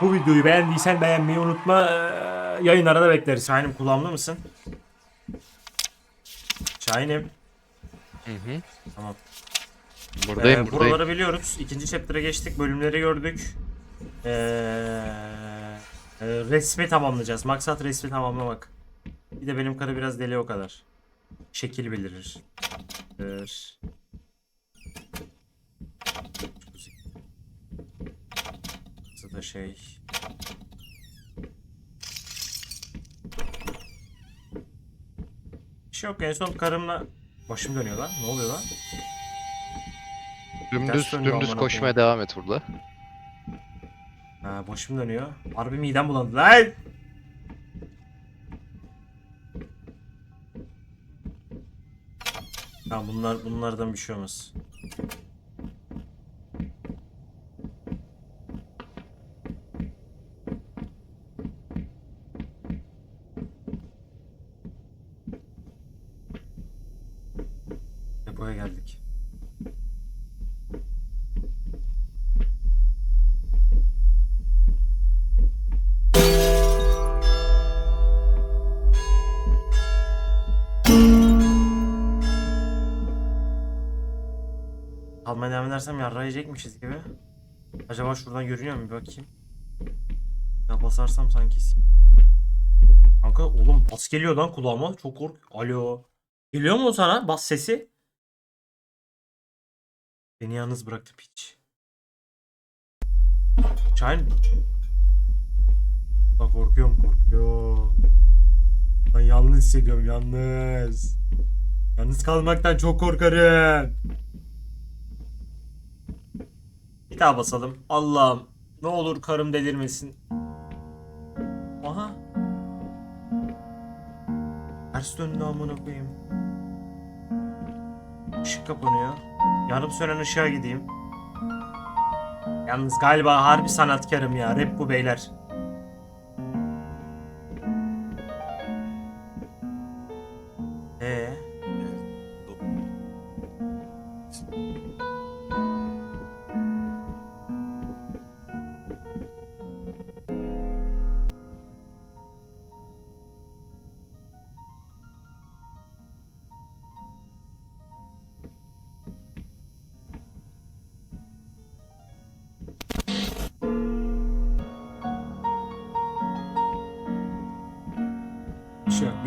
Bu videoyu beğendiysen beğenmeyi unutma. Ee, Yayınlara da bekleriz. Şahin'im kulağımda mısın? Şahin'im. Hı hı. Tamam. Buradayım Ee, buradayım. buraları biliyoruz. İkinci chapter'a geçtik. Bölümleri gördük. Ee, e, resmi tamamlayacağız. Maksat resmi tamamlamak. Bir de benim karı biraz deli o kadar. Şekil belirir. Bir. Da şey. Bir şey yok en son karımla başım dönüyor lan. Ne oluyor lan? Dümdüz dümdüz amına koşmaya devam et burada. Ha başım dönüyor. Harbi midem bulandı lan. Tamam bunlar bunlardan bir şey olmaz. Yarrağı yiyecekmişiz gibi. Acaba şuradan görünüyor mu bir bakayım. Ya basarsam sanki. Kanka oğlum bas geliyor lan kulağıma. Çok kork. Alo. Geliyor mu sana bas sesi? Beni yalnız bıraktı piç. Şahin. Bak korkuyorum korkuyorum. Ben yalnız hissediyorum yalnız. Yalnız kalmaktan çok korkarım. Bir daha basalım. Allah'ım ne olur karım delirmesin. Aha. Ters döndü amına koyayım. Işık kapanıyor. Yanıp sönen ışığa gideyim. Yalnız galiba harbi sanatkarım ya. Rap bu beyler.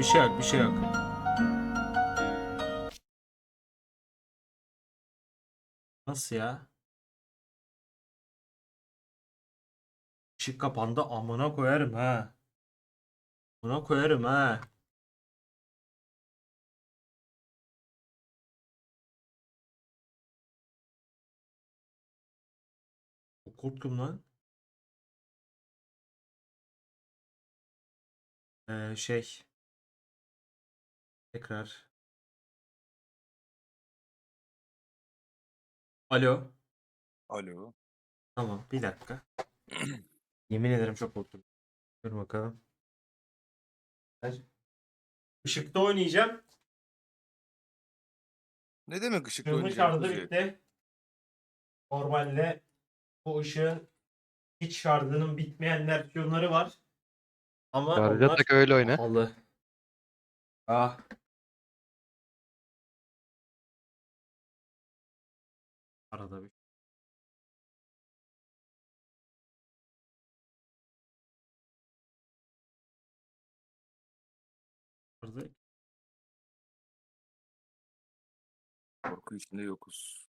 Bir şey yok, bir şey yok. Nasıl ya? Işık kapandı amına koyarım ha. Buna koyarım ha. Korktum lan. Ee, şey. Tekrar. Alo. Alo. Tamam bir dakika. Yemin ederim çok korktum. Dur bakalım. Ver. Işıkta oynayacağım. Ne demek ışık Kırmızı oynayacak şarjı Kuzey? bitti. Normalde bu ışığın hiç şarjının bitmeyen versiyonları var. Ama Şarja onlar tak öyle oyna. pahalı. Ah. Arada bir. Arada Korku içinde yokuz.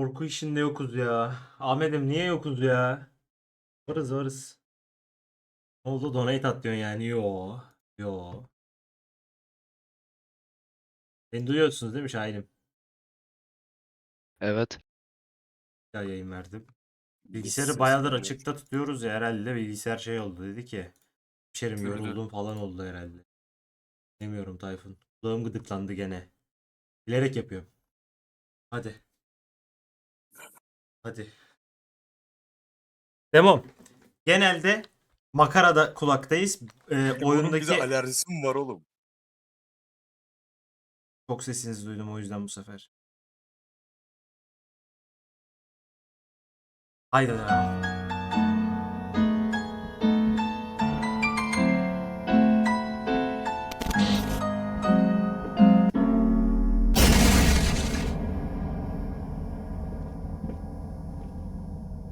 Korku işinde yokuz ya. Ahmet'im niye yokuz ya? Varız varız. Ne oldu donate at diyorsun yani. Yo. Yo. Beni duyuyorsunuz değil mi Şahin'im? Evet. Ya yayın verdim. Bilgisayarı bayağıdır açıkta tutuyoruz ya herhalde bilgisayar şey oldu dedi ki. Şerim yoruldum falan oldu herhalde. Demiyorum Tayfun. Kulağım gıdıklandı gene. Bilerek yapıyorum. Hadi. Hadi. Demom. Genelde makarada kulaktayız. Ee, Oyundaki... Oyundaki alerjisi mi var oğlum? çok sesinizi duydum o yüzden bu sefer. Haydi devam.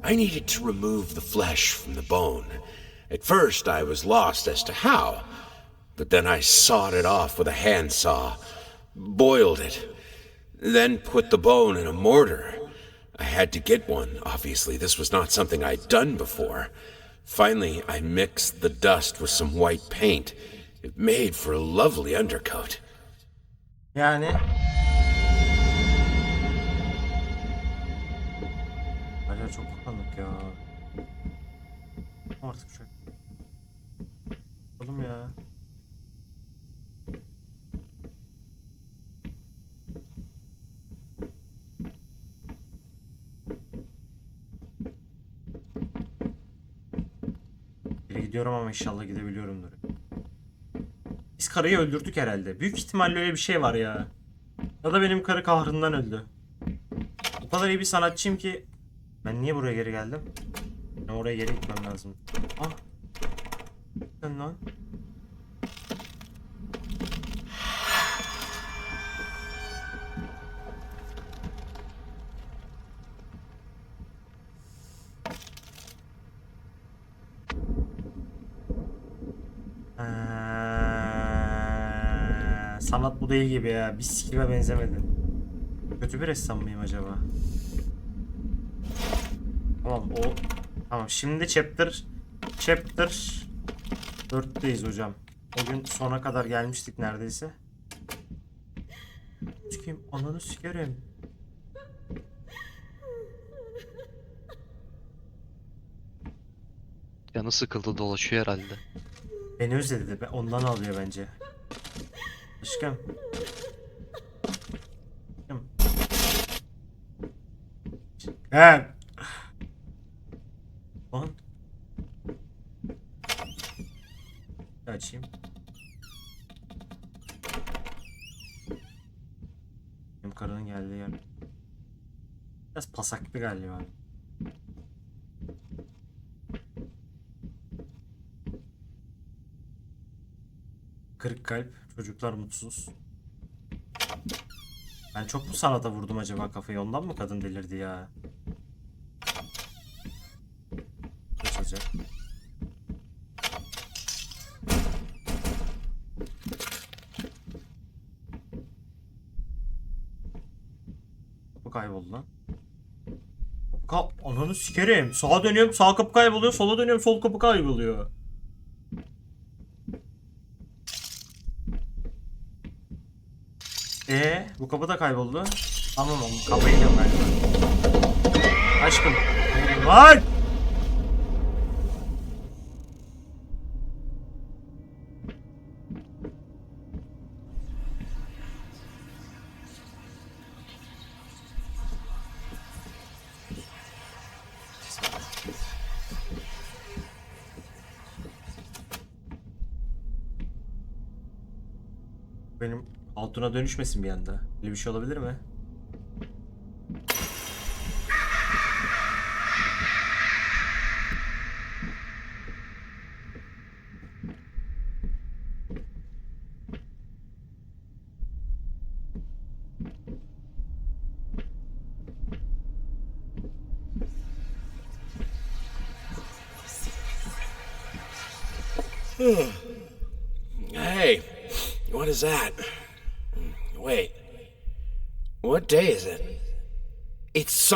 I needed to remove the flesh from the bone. At first, I was lost as to how, but then I sawed it off with a handsaw, boiled it, then put the bone in a mortar. I had to get one, obviously. This was not something I'd done before. Finally, I mixed the dust with some white paint. It made for a lovely undercoat. Yani Artık şey. Oğlum ya. Gidiyorum ama inşallah gidebiliyorumdur. Biz karıyı öldürdük herhalde. Büyük ihtimalle öyle bir şey var ya. Ya da benim karı kahrından öldü. O kadar iyi bir sanatçıyım ki ben niye buraya geri geldim? Ben oraya geri gitmem lazım. Ah. Sen lan. Sanat bu değil gibi ya. Bir sikime benzemedi. Kötü bir ressam mıyım acaba? Tamam o Tamam şimdi chapter chapter 4'teyiz hocam. O gün sona kadar gelmiştik neredeyse. Sikeyim ananı sikerim. Canı sıkıldı dolaşıyor herhalde. Beni özledi de ondan ağlıyor bence. Aşkım. Aşkım. He. Lan. Bir Açayım. Benim karının geldiği yer. Biraz pasaklı galiba. Kırık kalp, çocuklar mutsuz. Ben çok mu sanata vurdum acaba kafayı ondan mı kadın delirdi ya? Açılacak. Kapı kayboldu lan. Ka Ananı sikerim. Sağa dönüyorum sağ kapı kayboluyor. Sola dönüyorum sol kapı kayboluyor. Ee, bu kapı da kayboldu. Tamam oğlum yiyorum ben. Aşkım. Lan! Benim altına dönüşmesin bir anda. Öyle bir şey olabilir mi?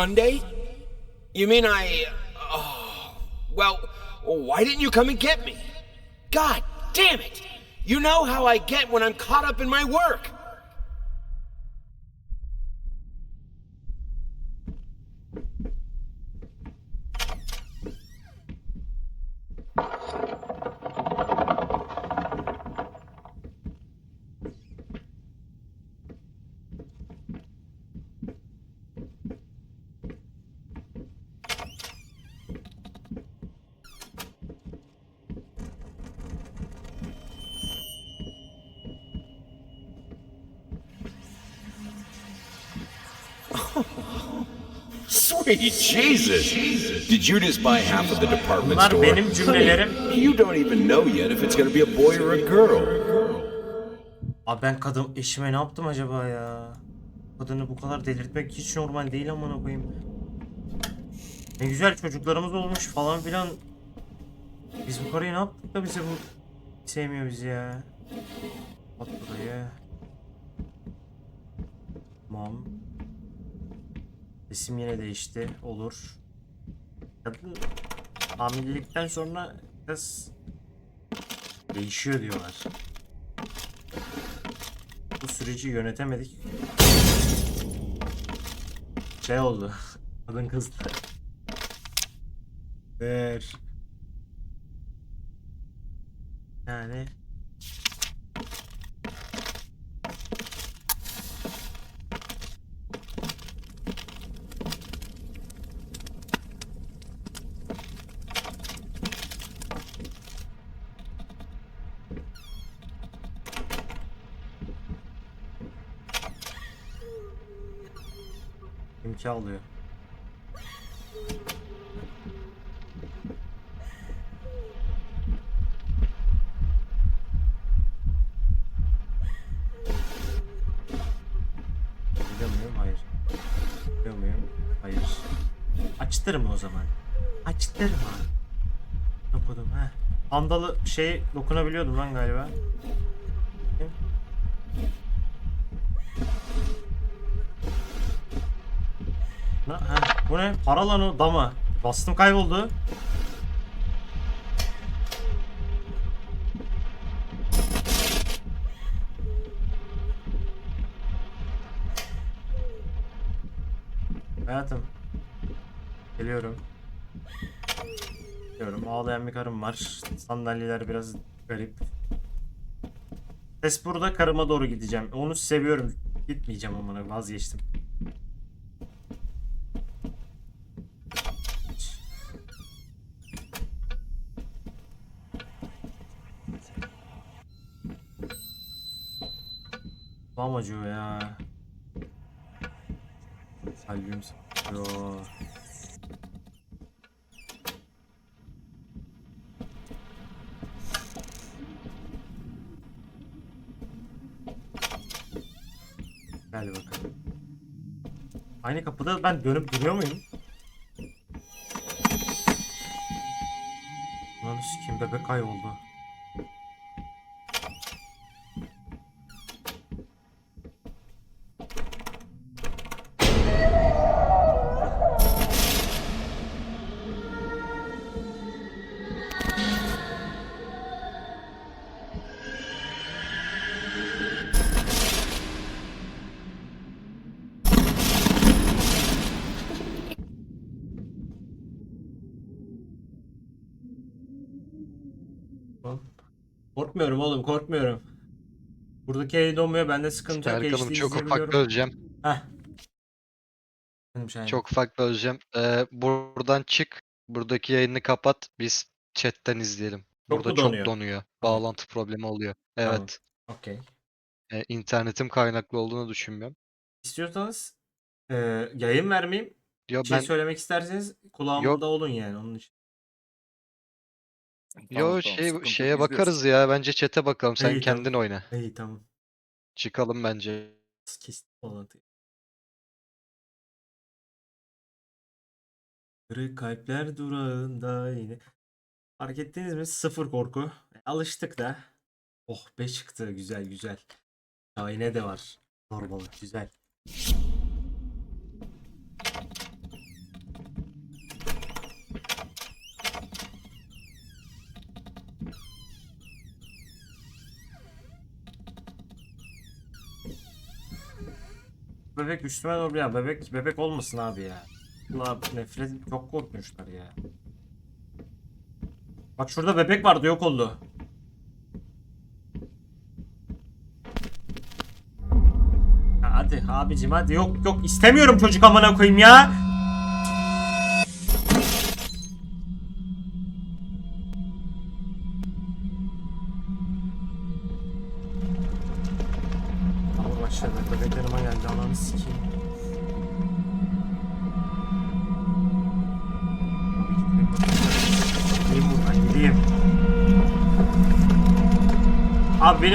Sunday? You mean I. Oh, well, why didn't you come and get me? God damn it! You know how I get when I'm caught up in my work! Jesus! Did you just buy half of the department Bunlar store? benim cümlelerim. You don't even know yet if it's gonna be a boy or a girl. Abi ben kadın eşime ne yaptım acaba ya? Kadını bu kadar delirtmek hiç normal değil amına koyayım. Ne güzel çocuklarımız olmuş falan filan. Biz bu karıyı ne yaptık da bize bu sevmiyor bizi ya. At burayı. Tamam. Resim yine değişti. Olur. Kadın hamilelikten sonra biraz değişiyor diyorlar. Bu süreci yönetemedik. Şey oldu. Kadın kızdı. Ver. Yani imkan alıyor. Açtırma o zaman. Açtırma. Dokudum ha. Pandalı şey dokunabiliyordum lan galiba. Ne? Para lan o dama. Bastım kayboldu. Hayatım. Geliyorum. Geliyorum. Ağlayan bir karım var. Sandalyeler biraz garip. Ses burada karıma doğru gideceğim. Onu seviyorum. Gitmeyeceğim amına vazgeçtim. Tam acıyor ya. Kalbim sıkıyor. Gel bakalım. Aynı kapıda ben dönüp duruyor muyum? Lan sikeyim bebek kayboldu. Korkmuyorum oğlum korkmuyorum. Buradaki el donmuyor bende sıkıntı yok. Serkan'ım çok ufak böleceğim. Heh. Çok ufak böleceğim. Ee, buradan çık. Buradaki yayını kapat. Biz chatten izleyelim. Çok Burada mu çok donuyor? donuyor. Tamam. Bağlantı problemi oluyor. Tamam. Evet. Okey. Ee, internetim kaynaklı olduğunu düşünmüyorum. İstiyorsanız e, yayın vermeyeyim. Yo Bir şey ben söylemek isterseniz kulağımda Yok. olun yani onun için. Yo Tamam, şey sıkıntı yok, şeye izliyoruz. bakarız ya. Bence chat'e bakalım. Sen İyi, tamam. kendin oyna. İyi tamam. Çıkalım bence. Kestim bağlantıyı. Kırık kalpler durağında yine. Fark ettiniz mi? Sıfır korku. E, alıştık da. Oh be çıktı. Güzel güzel. Şahine de var. Normal. Güzel. Bebek üstüme doğru ya bebek bebek olmasın abi ya. Allah nefret çok korkmuşlar ya. Bak şurada bebek vardı yok oldu. Hadi abicim hadi yok yok istemiyorum çocuk amına koyayım ya.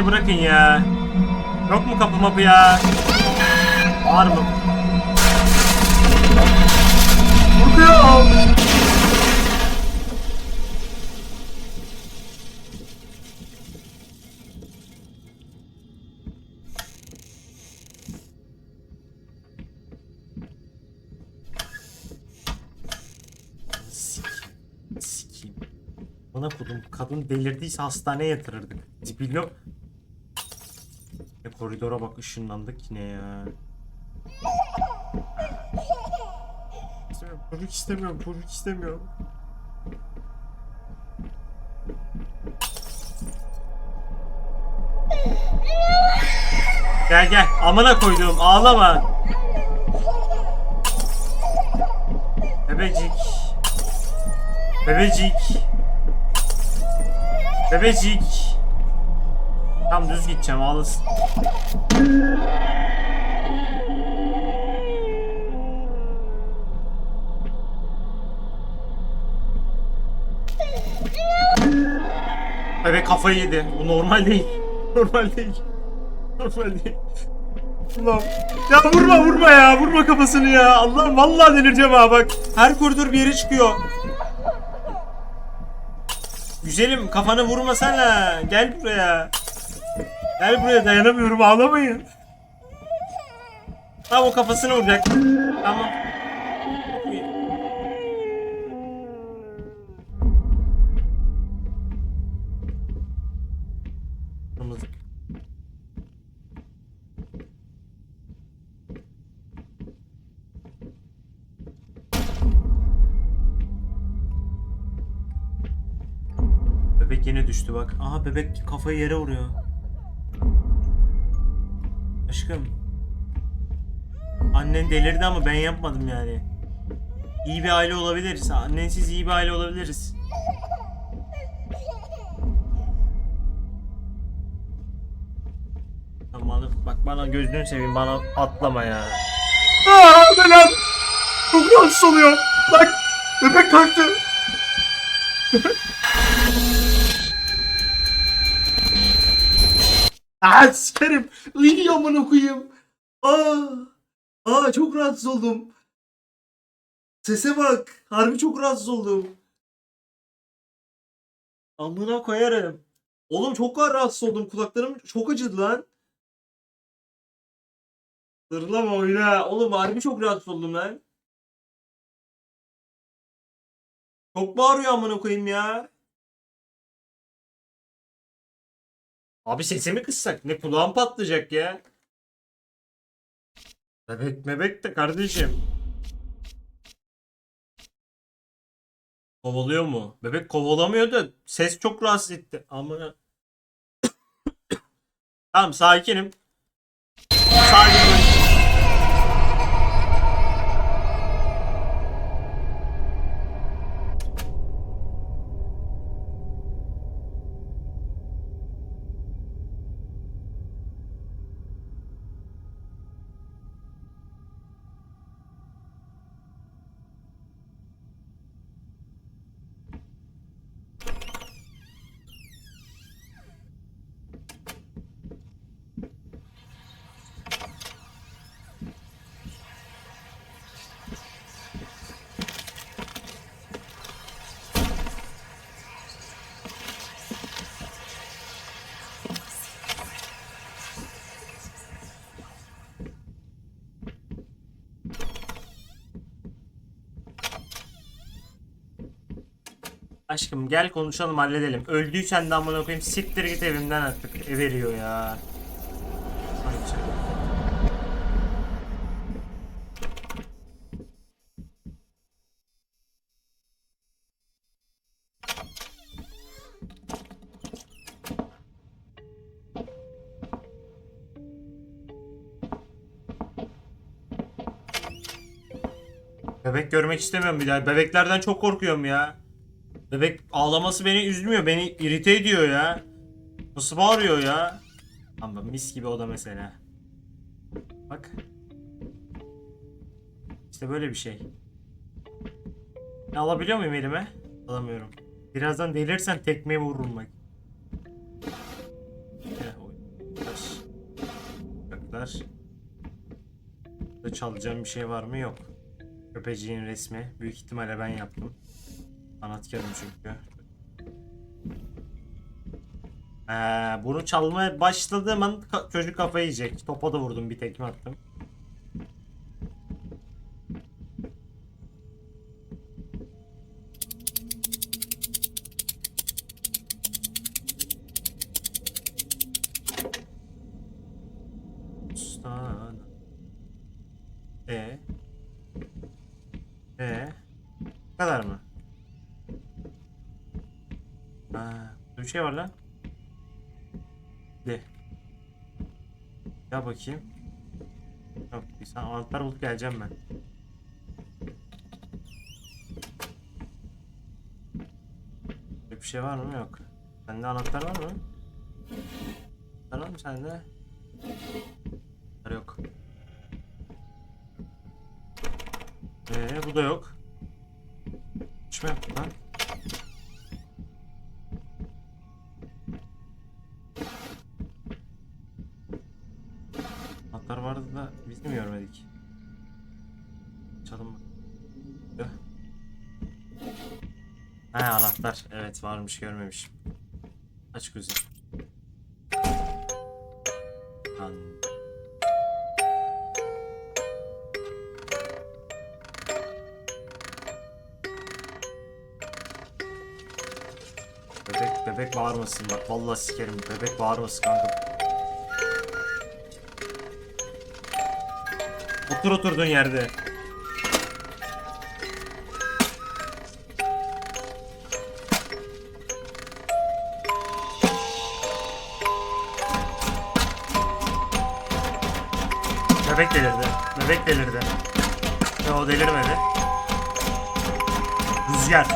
Bırakın ya. Yok mu kapı mapı ya? Var mı? Korkuyorum. Bana kodum kadın delirdiyse hastaneye yatırırdık. Zibillo. Ya koridora bak ışınlandık yine ya. İstemiyorum, çocuk istemiyorum, çocuk istemiyorum. Gel gel, amına koyduğum ağlama. Bebecik. Bebecik. Bebecik. Tam düz gideceğim ağlasın. Bebek kafayı yedi. Bu normal değil. Normal değil. Normal değil. Allah'ım. Ya vurma vurma ya. Vurma kafasını ya. Allah'ım vallahi delireceğim ha bak. Her koridor bir yere çıkıyor. Güzelim kafanı vurmasana. Gel buraya. Gel buraya dayanamıyorum ağlamayın. Tamam o kafasını vuracak. Tamam. Kırmızı. Bebek yine düştü bak. Aha bebek kafayı yere vuruyor. Aşkım. Annen delirdi ama ben yapmadım yani. İyi bir aile olabiliriz. Annensiz iyi bir aile olabiliriz. Aman bak bana gözünü seveyim bana atlama ya. Aa ben Çok rahatsız oluyor. Bak bebek kalktı. Aa sikerim. İyi amına koyayım. Aa. Aa çok rahatsız oldum. Sese bak. Harbi çok rahatsız oldum. Amına koyarım. Oğlum çok rahatsız oldum. Kulaklarım çok acıdı lan. Zırlama oyna. Oğlum harbi çok rahatsız oldum lan. Çok bağırıyor amına koyayım ya. Abi sesimi kıssak ne kulağım patlayacak ya. Bebek mebek de kardeşim. Kovalıyor mu? Bebek kovalamıyor da ses çok rahatsız etti. Amına. tamam sakinim. Sakin. Aşkım gel konuşalım halledelim. Öldüysen de amına koyayım siktir git evimden artık. Ev veriyor ya. Bebek görmek istemiyorum bir daha. Bebeklerden çok korkuyorum ya. Bebek ağlaması beni üzmüyor. Beni irite ediyor ya. Nasıl bağırıyor ya? Ama mis gibi o da mesela. Bak. İşte böyle bir şey. Ne alabiliyor muyum elime? Alamıyorum. Birazdan delirsen tekmeye vururum bak. Bıçaklar. Çalacağım bir şey var mı? Yok. Köpeciğin resmi. Büyük ihtimalle ben yaptım. Sanatkarım çünkü. Ee, bunu çalmaya başladığım an ka- çocuk kafayı yiyecek. Topa da vurdum bir tekme attım. Şey var lan. De. Ya bakayım. Yok, bir sen anahtar bulup geleceğim ben. Bir şey var mı? Yok. Sende anahtar var mı? Anahtar mı sende? Yok. Ee, bu da yok. Anahtar. Evet varmış görmemişim. Aç gözü. Bebek bebek bağırmasın bak vallahi sikerim bebek bağırmasın kanka. Otur oturduğun yerde. Bebek delirdi. Ve o delirmedi. Rüzgar.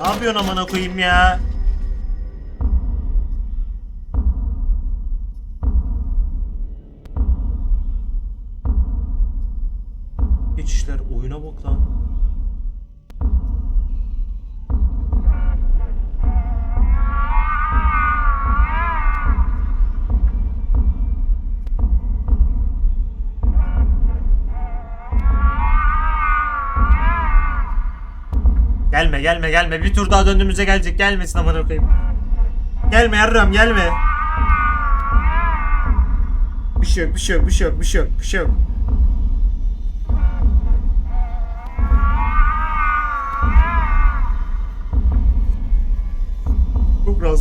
Ne yapıyorsun amına koyayım ya? Geçişler oyuna bak lan. Gelme gelme gelme bir tur daha döndüğümüzde gelecek gelmesin amına koyayım. Gelme yarram gelme. Bir şey yok bir şey yok bir şey yok bir şey yok bir şey yok.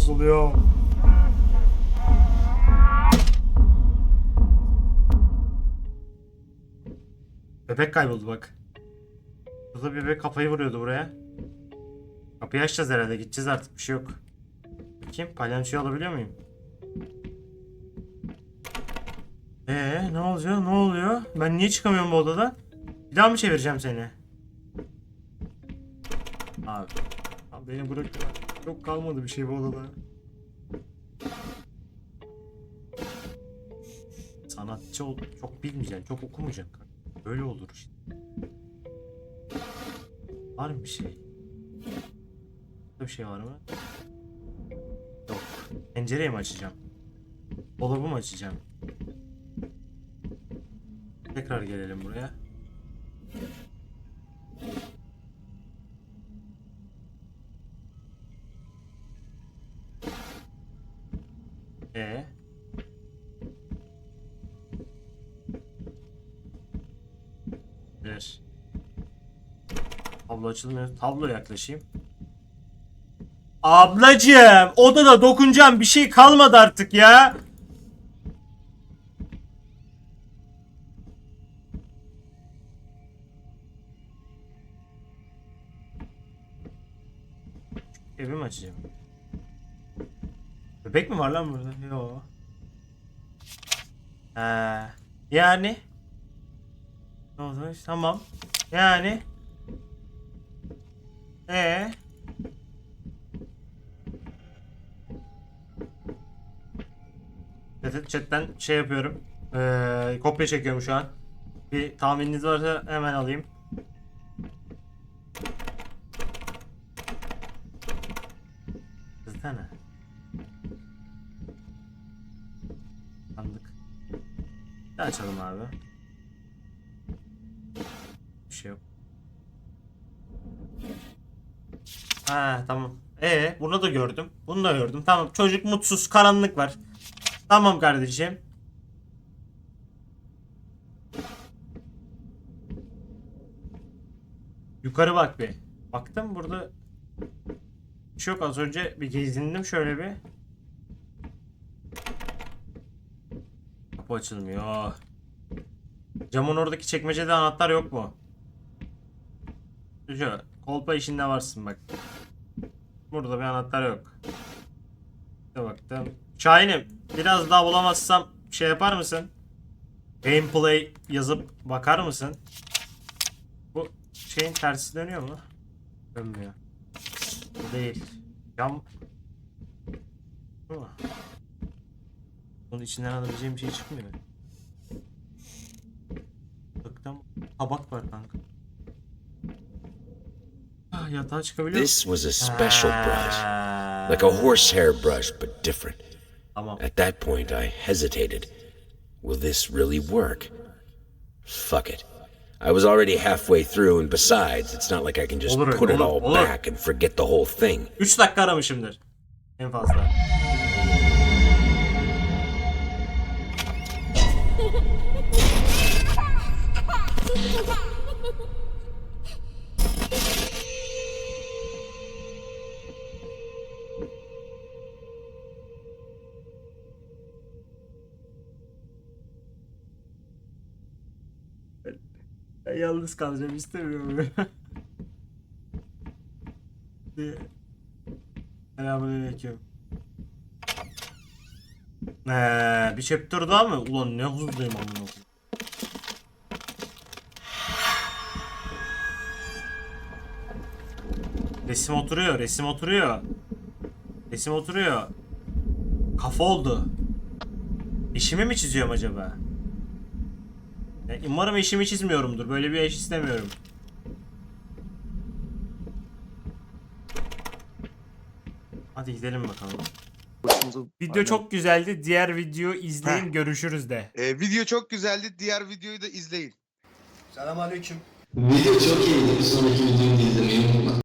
Oluyor. Bebek kayboldu bak. Burada bebek kafayı vuruyordu buraya. Kapıyı açacağız herhalde. Gideceğiz artık. Bir şey yok. Bakayım. Palyaçoyu alabiliyor muyum? Ee, ne oluyor? Ne oluyor? Ben niye çıkamıyorum bu odadan? Bir daha mı çevireceğim seni? Abi. Abi beni bırakın. Çok kalmadı bir şey bu odada. Sanatçı ol çok bilmeyeceksin, çok okumayacaksın. Böyle olur işte. Var mı bir şey? Bir şey var mı? Yok. Pencereyi mi açacağım? Dolabı mı açacağım? Tekrar gelelim buraya. E Ver. Tablo açılmıyor. Tablo yaklaşayım. Ablacığım odada dokunacağım bir şey kalmadı artık ya. Köpek mi var lan burada? Yo. Ha. Yani. Ne oldu? Tamam. Yani. E. Ee? Evet, chatten şey yapıyorum. Ee, kopya çekiyorum şu an. Bir tahmininiz varsa hemen alayım. Kızda? Bir açalım abi. Bir şey yok. Ha tamam. Ee, bunu da gördüm. Bunu da gördüm. Tamam. Çocuk mutsuz, karanlık var. Tamam kardeşim. Yukarı bak bir. Baktım burada bir şey yok az önce bir gezindim şöyle bir. Kapı açılmıyor. Camın oradaki çekmecede anahtar yok mu? Şu kolpa işinde varsın bak. Burada bir anahtar yok. Bir baktım. Şahin'im biraz daha bulamazsam şey yapar mısın? Gameplay yazıp bakar mısın? Bu şeyin tersi dönüyor mu? Dönmüyor. Bu değil. Cam... Bu? Bunun içinden alabileceğim bir şey çıkmıyor. Baktım tabak var kanka. Ah, yatağa çıkabiliyor This was a special brush, like a horsehair brush, but different. Tamam. At that point, I hesitated. Will this really work? Fuck it. I was already halfway through, and besides, it's not like I can just Olur, put it olur, all olur. back and forget the whole thing. 3 dakika aramışımdır. En fazla. Ben yalnız kalacağım istemiyorum. Selamünaleyküm. Ee, bir chapter daha mı? Ulan ne hızlıyım amına Resim oturuyor, resim oturuyor. Resim oturuyor. Kafa oldu. Eşimi mi çiziyorum acaba? Ya, umarım eşimi çizmiyorumdur. Böyle bir eş istemiyorum. Hadi gidelim bakalım. Video Aynen. çok güzeldi. Diğer video izleyin. Görüşürüz de. Ee, video çok güzeldi. Diğer videoyu da izleyin. Selamünaleyküm. Video çok iyiydi. Bir sonraki videoyu da izlemeyi unutma.